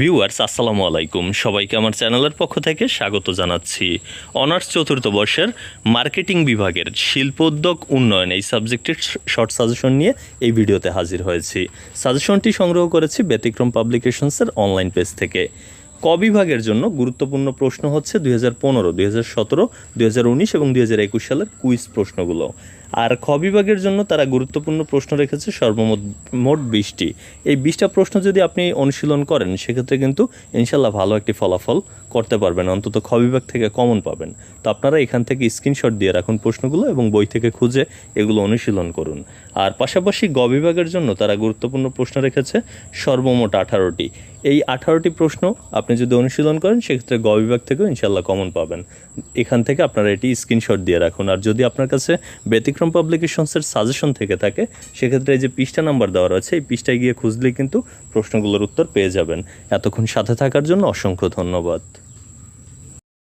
Viewers আসসালামু আলাইকুম। সবাইকে আমার চ্যানেলের পক্ষ থেকে স্বাগত জানাচ্ছি। অনার্স চতুর্থ বর্ষের মার্কেটিং বিভাগের শিল্পোদ্যোগ উন্নয়ন এই সাবজেক্টের শর্ট সাজেশন নিয়ে এই ভিডিওতে হাজির হয়েছি। সাজেশনটি সংগ্রহ করেছি ব্যতিক্রম পাবলিকেশনসের অনলাইন পেজ থেকে। ক বিভাগের জন্য গুরুত্বপূর্ণ প্রশ্ন হচ্ছে দুই হাজার পনেরো, দুই হাজার সতেরো, দুই হাজার উনিশ এবং দুই হাজার একুশ সালের কুইজ প্রশ্নগুলো। আর খ বিভাগের জন্য তারা গুরুত্বপূর্ণ প্রশ্ন রেখেছে সর্বমোট মোট বিশটি। এই বিশটা প্রশ্ন যদি আপনি অনুশীলন করেন, সেক্ষেত্রে কিন্তু ইনশাল্লাহ ভালো একটি ফলাফল করতে পারবেন, অন্তত খ বিভাগ থেকে কমন পাবেন। তো আপনারা এখান থেকে স্ক্রিনশট দিয়ে রাখুন প্রশ্নগুলো এবং বই থেকে খুঁজে এগুলো অনুশীলন করুন। আর পাশাপাশি গ বিভাগের জন্য তারা গুরুত্বপূর্ণ প্রশ্ন রেখেছে সর্বমোট আঠারোটি। এই আঠারোটি প্রশ্ন আপনি যদি অনুশীলন করেন, সেক্ষেত্রে গ বিভাগ থেকেও ইনশাল্লাহ কমন পাবেন। এখান থেকে আপনারা এটি স্ক্রিনশট দিয়ে রাখুন। আর যদি আপনার কাছে ব্যতিক্রম পাবলিকেশনসের সাজেশন থেকে থাকে, সেক্ষেত্রে এই যে পৃষ্ঠা নাম্বার দেওয়া রয়েছে, এই পৃষ্ঠায় গিয়ে খুঁজলেই কিন্তু প্রশ্নগুলোর উত্তর পেয়ে যাবেন। এতক্ষণ সাথে থাকার জন্য অসংখ্য ধন্যবাদ।